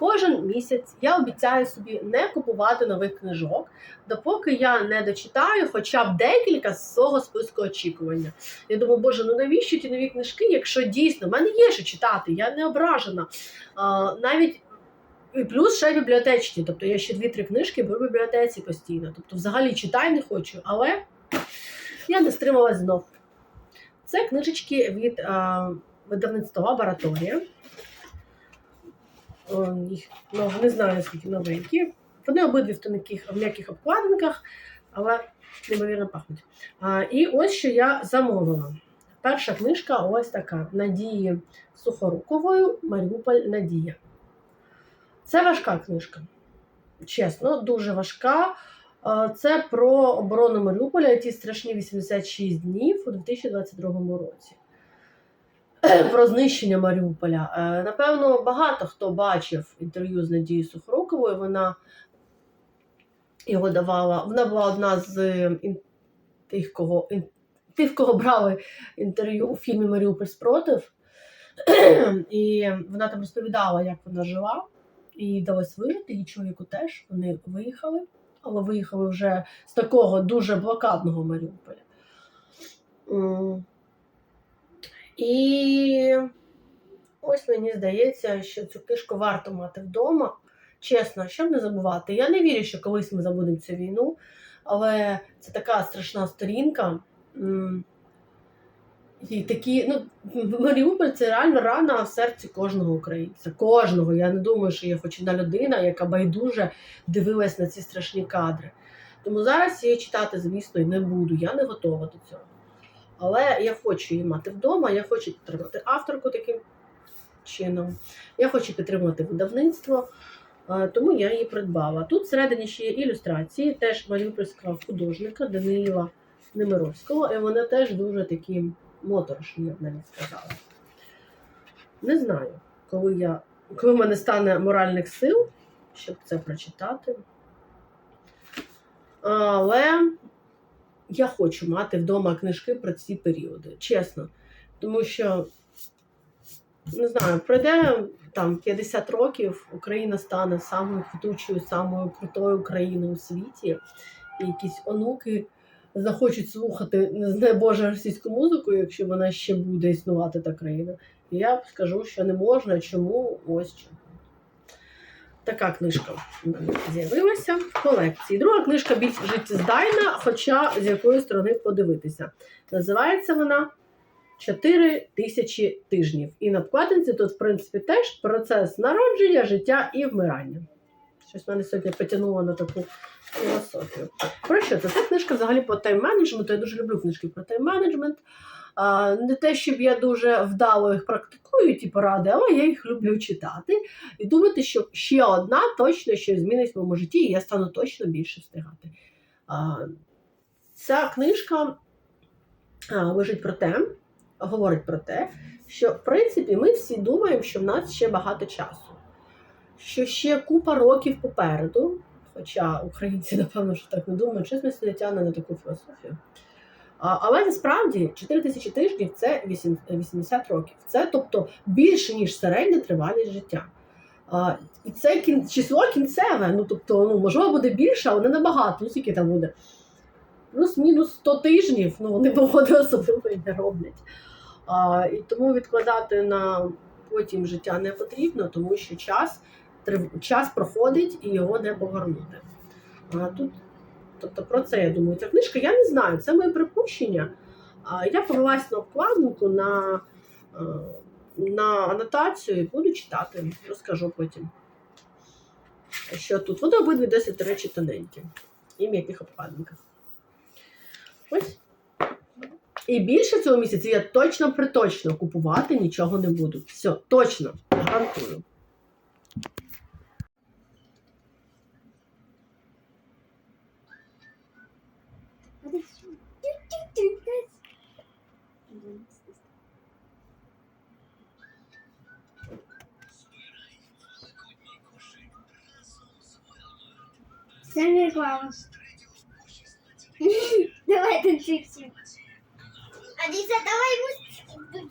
Кожен місяць я обіцяю собі не купувати нових книжок, допоки я не дочитаю хоча б декілька з свого списку очікування. Я думаю, боже, ну навіщо ті нові книжки, якщо дійсно в мене є що читати, я не ображена. А, навіть і плюс ще бібліотечні, тобто я ще дві-три книжки беру в бібліотеці постійно. Тобто, взагалі читай не хочу, але я не стрималась знов. Це книжечки від а, видавництва лабораторія. Їх, ну, не знаю, наскільки новенькі. Вони обидві в тонких в м'яких обкладинках, але неймовірно пахнуть. А, і ось що я замовила. Перша книжка ось така Надії Сухоруковою Маріуполь Надія. Це важка книжка. Чесно, дуже важка. Е, Це про оборону Маріуполя і ті страшні 86 днів у 2022 році. Про знищення Маріуполя. Е, Напевно, багато хто бачив інтерв'ю з Надією Сухоруковою. Вона його давала. Вона була одна з е, тих, кого, тих, кого брали інтерв'ю у фільмі Маріуполь спротив. І вона там розповідала, як вона жила. І їй вдалося виїхати, її чоловіку теж. Вони виїхали, але виїхали вже з такого дуже блокадного Маріуполя. І ось мені здається, що цю книжку варто мати вдома. Чесно, щоб не забувати. Я не вірю, що колись ми забудемо цю війну, але це така страшна сторінка. І такі, ну, Маріуполь це реально рана в серці кожного українця. Кожного. Я не думаю, що є хоч одна людина, яка байдуже дивилась на ці страшні кадри. Тому зараз її читати, звісно, і не буду. Я не готова до цього. Але я хочу її мати вдома, я хочу підтримати авторку таким чином. Я хочу підтримати видавництво, е, тому я її придбала. Тут всередині ще є ілюстрації, теж маріупольського художника Даниїла Немировського, і вони теж дуже такі моторошні, я б навіть сказала. Не знаю, коли я, коли в мене стане моральних сил, щоб це прочитати. Але я хочу мати вдома книжки про ці періоди, чесно. Тому що, не знаю, пройде там 50 років, Україна стане самою квітучою, самою крутою країною у світі, і якісь онуки захочуть слухати, не знаю, Боже, російську музику, якщо вона ще буде існувати та країна. І я скажу, що не можна, чому ось чому. Така книжка з'явилася в колекції. Друга книжка більш життєздайна, хоча з якої сторони подивитися. Називається вона «4 тисячі тижнів. І на вкладинці тут, в принципі, теж процес народження, життя і вмирання. Щось мене сьогодні потягнуло на таку філософію. Про що це? Це книжка взагалі по тайм-менеджменту. Я дуже люблю книжки про тайм-менеджмент. Не те, щоб я дуже вдало їх практикую, ті поради, але я їх люблю читати і думати, що ще одна точно щось змінить в моєму житті, і я стану точно більше встигати. Ця книжка лежить про те, говорить про те, що в принципі ми всі думаємо, що в нас ще багато часу, що ще купа років попереду. Хоча українці, напевно, що так не думають, щось не тягне на таку філософію. Але насправді 4 тисячі тижнів це 8 80 років. Це тобто більше, ніж середня тривалість життя. І це кін... число кінцеве. Ну тобто, ну можливо, буде більше, але не набагато. Ну скільки там буде? Плюс-мінус 100 тижнів, ну вони погоди особливо і не роблять. А, І тому відкладати на потім життя не потрібно, тому що час, час проходить і його не повернути. Тут Тобто про це я думаю. Ця книжка, я не знаю, це моє припущення. Я повелась на обкладинку, на, е, на анотацію і буду читати, розкажу потім. Що тут? Вони обидві досить, до речі, тоненькі. І м'яких обкладинках. Ось. І більше цього місяця я точно приточно купувати нічого не буду. Все, точно, гарантую. Це не. Давай танцюй. Алиса, давай музыку.